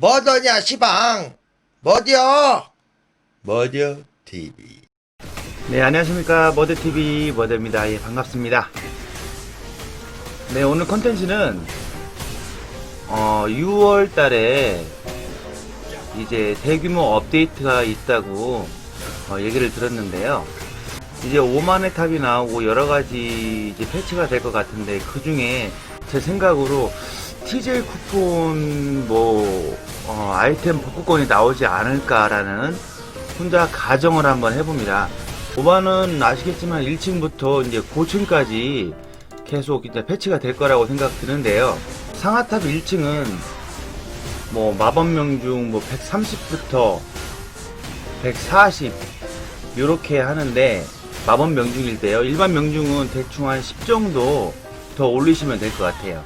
뭐더냐 시방 뭐디어 뭐디어 TV 네, 안녕하십니까. 머드TV 머드입니다. 예, 반갑습니다. 네, 오늘 컨텐츠는, 어, 6월 달에 이제 대규모 업데이트가 있다고 어, 얘기를 들었는데요. 이제 5만의 탑이 나오고 여러 가지 이제 패치가 될 것 같은데 그 중에 제 생각으로 TJ 쿠폰 뭐 어, 아이템 복구권이 나오지 않을까라는 혼자 가정을 한번 해봅니다. 5만은 아시겠지만 1층부터 이제 고층까지 계속 이제 패치가 될 거라고 생각 드는데요. 상하탑 1층은 뭐 마법명중 뭐 130부터 140 요렇게 하는데 마법 명중일 때요. 일반 명중은 대충 한 10 정도 더 올리시면 될 것 같아요.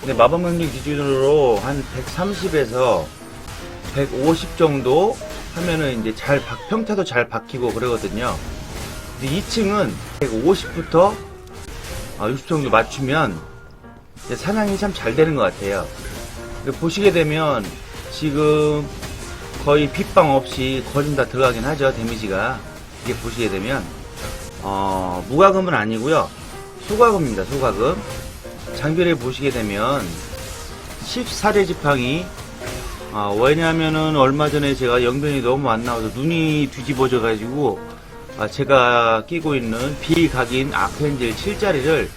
근데 마법 명중 기준으로 한 130에서 150 정도 하면은 이제 잘 박, 평타도 잘 박히고 그러거든요. 근데 2층은 150부터 60 정도 맞추면 사냥이 참 잘 되는 것 같아요. 보시게 되면 지금 거의 빗방 없이 거진 다 들어가긴 하죠 데미지가 이게 보시게 되면 어, 무과금은 아니고요 소과금입니다 소과금 장비를 보시게 되면 14대 지팡이 아, 왜냐하면은 얼마 전에 제가 영변이 너무 안 나와서 눈이 뒤집어져 가지고 아, 제가 끼고 있는 비각인 아크엔젤 7짜리를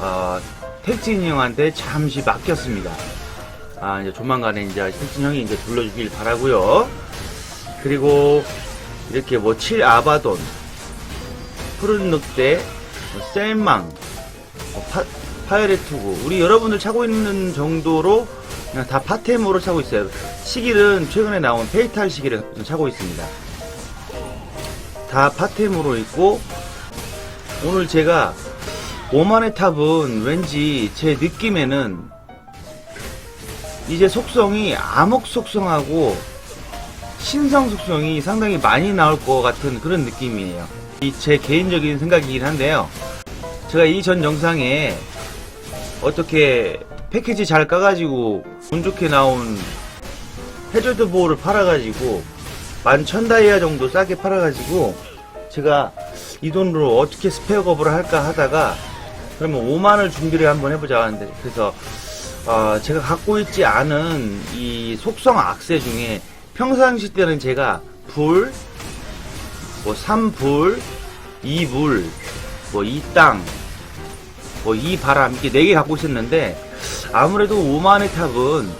어, 택진 형한테 잠시 맡겼습니다. 아, 이제 조만간에 이제 택진 형이 이제 불러주길 바라고요. 그리고 이렇게 뭐 7 아바돈, 푸른 늑대, 뭐 셀망, 뭐 파, 파이레 투구 우리 여러분들 차고 있는 정도로 그냥 다 파템으로 차고 있어요. 시길은 최근에 나온 페이탈 시기를 차고 있습니다. 다 파템으로 있고 오늘 제가 오만의 탑은 왠지 제 느낌에는 이제 속성이 암흑 속성하고 신성 속성이 상당히 많이 나올 것 같은 그런 느낌이에요. 이 제 개인적인 생각이긴 한데요. 제가 이전 영상에 어떻게 패키지 잘 까가지고 운 좋게 나온 해저드 보호를 팔아가지고 만 천 다이아 정도 싸게 팔아가지고 제가 이 돈으로 어떻게 거부를 할까 하다가 그러면 5만을 준비를 한번 해보자 하는데 그래서 어, 제가 갖고 있지 않은 이 속성 악세 중에 평상시 때는 제가 불, 뭐 3불, 2물, 뭐 2땅, 뭐 이 바람 이렇게 네 개 갖고 있었는데 아무래도 5만의 탑은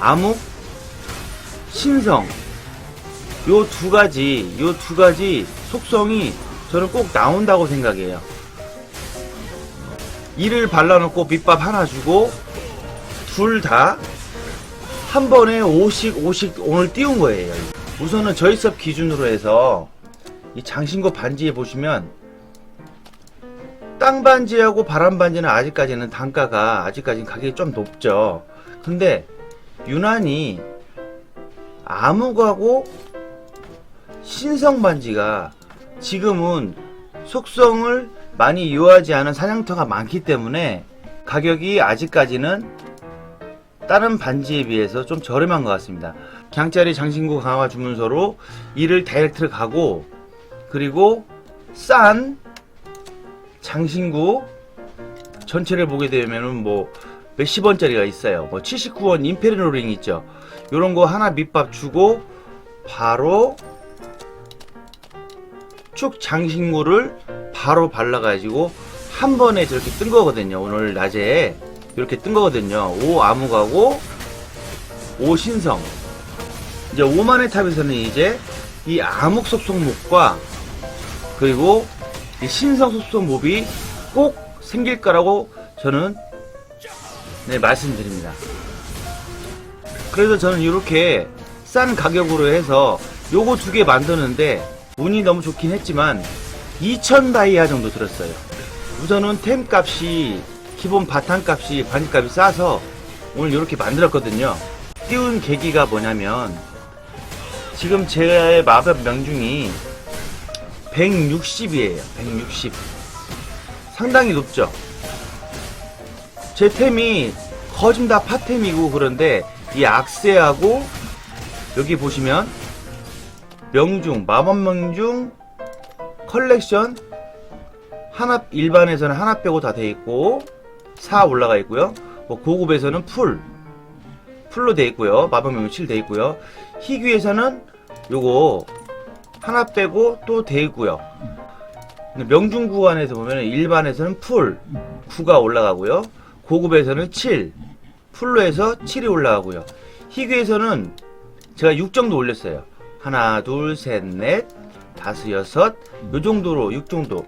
암흑, 신성 요 두 가지 요 두 가지 속성이 저는 꼭 나온다고 생각해요. 이를 발라놓고 밑밥 하나 주고 둘 다 한 번에 5씩 5씩 오늘 띄운 거예요. 우선은 저희 섭 기준으로 해서 이 장신구 반지에 보시면 땅 반지하고 바람 반지는 아직까지는 단가가 아직까지는 가격이 좀 높죠. 근데 유난히 암흑하고 신성 반지가 지금은 속성을 많이 요하지 않은 사냥터가 많기 때문에 가격이 아직까지는 다른 반지에 비해서 좀 저렴한 것 같습니다. 강짜리 장신구 강화 주문서로 이를 다이렉트로 가고 그리고 싼 장신구 전체를 보게 되면은 뭐 몇십 원짜리가 있어요. 뭐 79원 임페리노 링 있죠. 요런 거 하나 밑밥 주고 바로 축 장신구를 바로 발라가지고 한 번에 저렇게 뜬 거거든요. 오늘 낮에 이렇게 뜬 거거든요. 오 암흑하고 오 신성. 이제 오만의 탑에서는 이제 이 암흑 속성목과 그리고 이 신성 속성 몹이 꼭 생길 거라고 저는 네, 말씀드립니다. 그래서 저는 이렇게 싼 가격으로 해서 요거 두 개 만드는데 운이 너무 좋긴 했지만 2,000 다이아 정도 들었어요. 우선은 템 값이 기본 바탕 값이 반값이 싸서 오늘 이렇게 만들었거든요. 띄운 계기가 뭐냐면 지금 제 마법 명중이 160이에요. 160. 상당히 높죠. 제 템이 거진 다 파템이고 그런데 이 악세하고 여기 보시면 명중 마법 명중 컬렉션 하나 일반에서는 하나 빼고 다 돼 있고 4 올라가 있고요. 뭐 고급에서는 풀 풀로 돼 있고요. 마법 명중 7돼 있고요. 희귀에서는 요거 하나 빼고 또. 근데 명중 구간에서 보면 일반에서는 풀 9가 올라가고요. 고급에서는 7 풀로 해서 7이 올라가고요. 희귀에서는 제가 6 정도 올렸어요. 하나, 둘, 셋, 넷, 다섯, 여섯, 요 정도로 6 정도.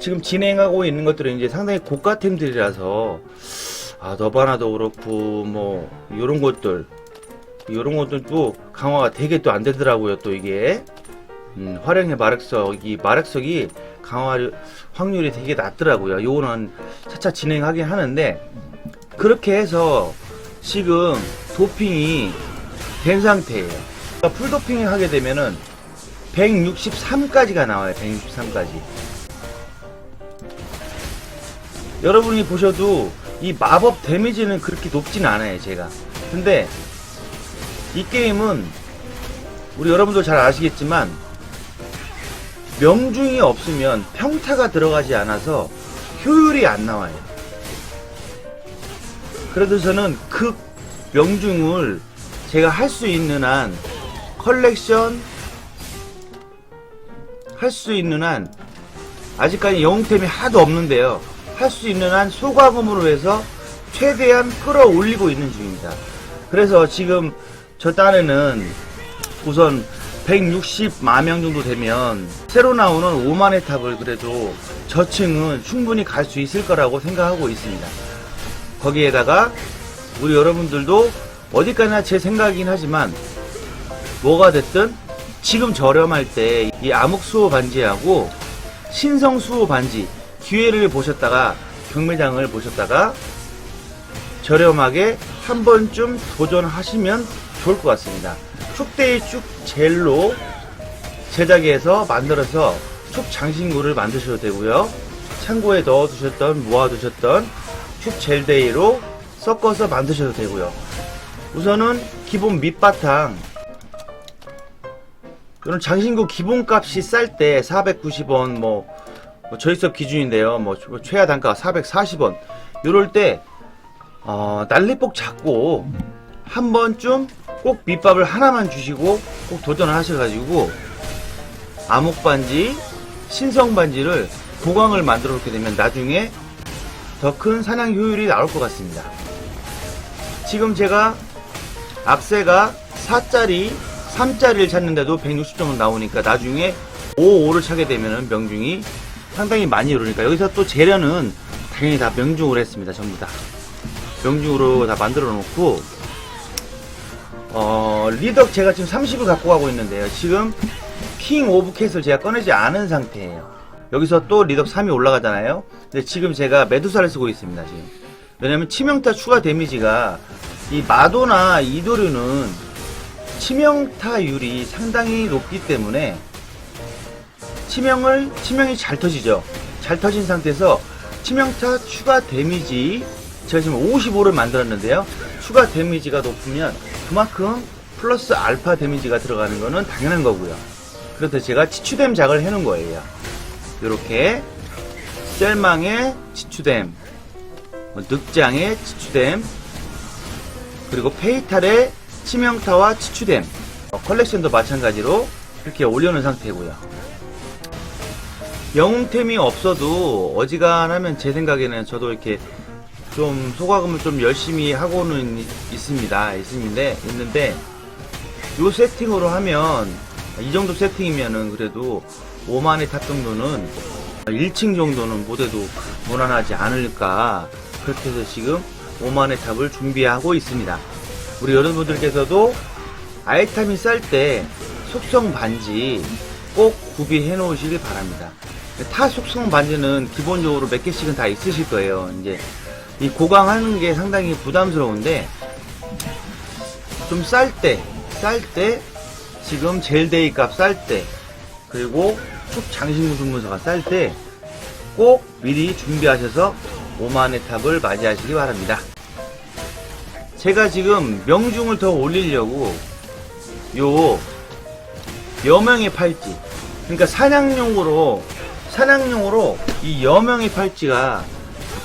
지금 진행하고 있는 것들은 이제 상당히 고가템들이라서 아 너바나도 그렇고 뭐 요런 것들 요런 것들도 강화가 되게 또 안 되더라고요 또 이게 음, 활용의 마력석 이 마력석이 강화 확률이 되게 낮더라고요. 요거는 차차 진행하긴 하는데 그렇게 해서 지금 도핑이 된 상태예요. 그러니까 풀 도핑을 하게 되면은 163까지가 나와요. 163까지. 여러분이 보셔도 이 마법 데미지는 그렇게 높진 않아요 제가. 근데 이 게임은 우리 여러분도 잘 아시겠지만 명중이 없으면 평타가 들어가지 않아서 효율이 안 나와요 그래도 저는 그 명중을 제가 할 수 있는 한 컬렉션 할 수 있는 한 아직까지 영웅템이 하도 없는데요. 할 수 있는 한 소과금으로 해서 최대한 끌어올리고 있는 중입니다. 그래서 지금 저 딴에는 우선 160만 명 정도 되면 새로 나오는 5만의 탑을 그래도 저층은 충분히 갈 수 있을 거라고 생각하고 있습니다. 거기에다가 우리 여러분들도 어디까지나 제 생각이긴 하지만 뭐가 됐든 지금 저렴할 때 이 암흑 수호 반지하고 신성 수호 반지 기회를 보셨다가 경매장을 보셨다가 저렴하게 한 번쯤 도전하시면 좋을 것 같습니다. 축대의 축 젤로 제작해서 만들어서 축 장신구를 만드셔도 되고요. 창고에 넣어두셨던 모아두셨던 축 젤데이로 섞어서 만드셔도 되고요. 우선은 기본 밑바탕 이런 장신구 기본값이 쌀 때 490원 뭐, 뭐 저희 섭 기준인데요. 뭐 최하 단가가 440원. 이럴 때 어, 난리폭 잡고 한 번쯤 꼭 밑밥을 하나만 주시고 꼭 도전을 하셔가지고 암흑 반지, 신성 반지를 보강을 만들어 놓게 되면 나중에 더 큰 사냥 효율이 나올 것 같습니다. 지금 제가 악세가 4짜리 3짜리를 찾는데도 160점은 나오니까 나중에 5, 5를 차게 되면은 명중이 상당히 많이 오르니까 여기서 또 재련은 당연히 다 명중으로 했습니다. 전부 다. 명중으로 다 만들어 놓고 어, 리덕 제가 지금 30을 갖고 가고 있는데요. 지금 킹 오브 캣을 제가 꺼내지 않은 상태예요. 여기서 또 리덕 3이 올라가잖아요. 근데 지금 제가 메두사를 쓰고 있습니다. 지금. 왜냐면 치명타 추가 데미지가 이 마도나 이도류는 치명타율이 상당히 높기 때문에 치명을 치명이 잘 터지죠. 잘 터진 상태에서 치명타 추가 데미지 제가 지금 55를 만들었는데요. 추가 데미지가 높으면 그만큼 플러스 알파 데미지가 들어가는 거는 당연한 거고요. 그래서 제가 치추댐 작을 해놓은 거예요. 이렇게 셀망의 치추댐, 뭐 늑장의 치추댐, 그리고 페이탈의 치명타와 치추댐 어, 컬렉션도 마찬가지로 이렇게 올려놓은 상태고요 영웅템이 없어도 어지간하면 제 생각에는 저도 이렇게 좀 소과금을 좀 열심히 하고는 있- 있습니다 있는데 있는데 요 세팅으로 하면 이 정도 세팅이면은 그래도 5만의 탑 정도는 1층 정도는 못해도 무난하지 않을까 그렇게 해서 지금 5만의 탑을 준비하고 있습니다 우리 여러분들께서도 아이템이 쌀 때 속성 반지 꼭 구비해 놓으시길 바랍니다. 타 속성 반지는 기본적으로 몇 개씩은 다 있으실 거예요. 이제 이 고강 하는 게 상당히 부담스러운데 좀 쌀 때, 쌀 때 지금 젤데이 값 쌀 때 그리고 축 장신구 주문서가 쌀 때 꼭 미리 준비하셔서 5만의 탑을 맞이하시기 바랍니다. 제가 지금 명중을 더 올리려고 요 여명의 팔찌 그러니까 사냥용으로 사냥용으로 이 여명의 팔찌가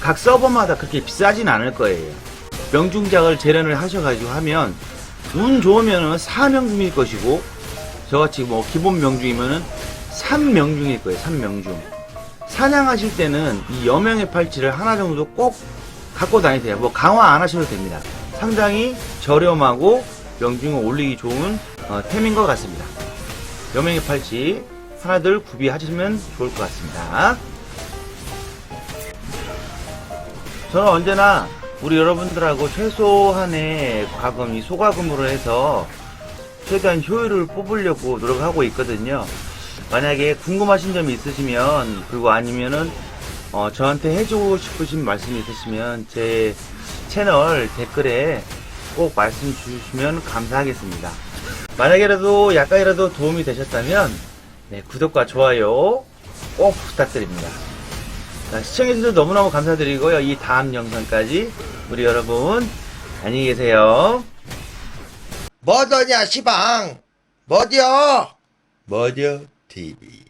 각 서버마다 그렇게 비싸진 않을 거예요. 명중작을 재련을 하셔가지고 하면 운 좋으면은 4명중일 것이고 저같이 뭐 기본 명중이면은 3명중일 거예요 3명중. 사냥하실 때는 이 여명의 팔찌를 하나 정도 꼭 갖고 다니세요. 뭐 강화 안 하셔도 됩니다. 상당히 저렴하고 명중을 올리기 좋은 어, 템인 것 같습니다. 여명의 팔찌 하나들 구비하시면 좋을 것 같습니다 저는 언제나 우리 여러분들하고 최소한의 과금, 이 소과금으로 해서 최대한 효율을 뽑으려고 노력하고 있거든요. 만약에 궁금하신 점이 있으시면, 그리고 아니면은, 어, 저한테 해주고 싶으신 말씀이 있으시면, 제 채널 댓글에 꼭 말씀 주시면 감사하겠습니다. 만약에라도 약간이라도 도움이 되셨다면, 네, 구독과 좋아요 꼭 부탁드립니다. 자, 시청해주셔서 너무너무 감사드리고요. 이 다음 영상까지 우리 여러분 안녕히 계세요. 뭐더냐 시방 뭐죠? 뭐죠 TV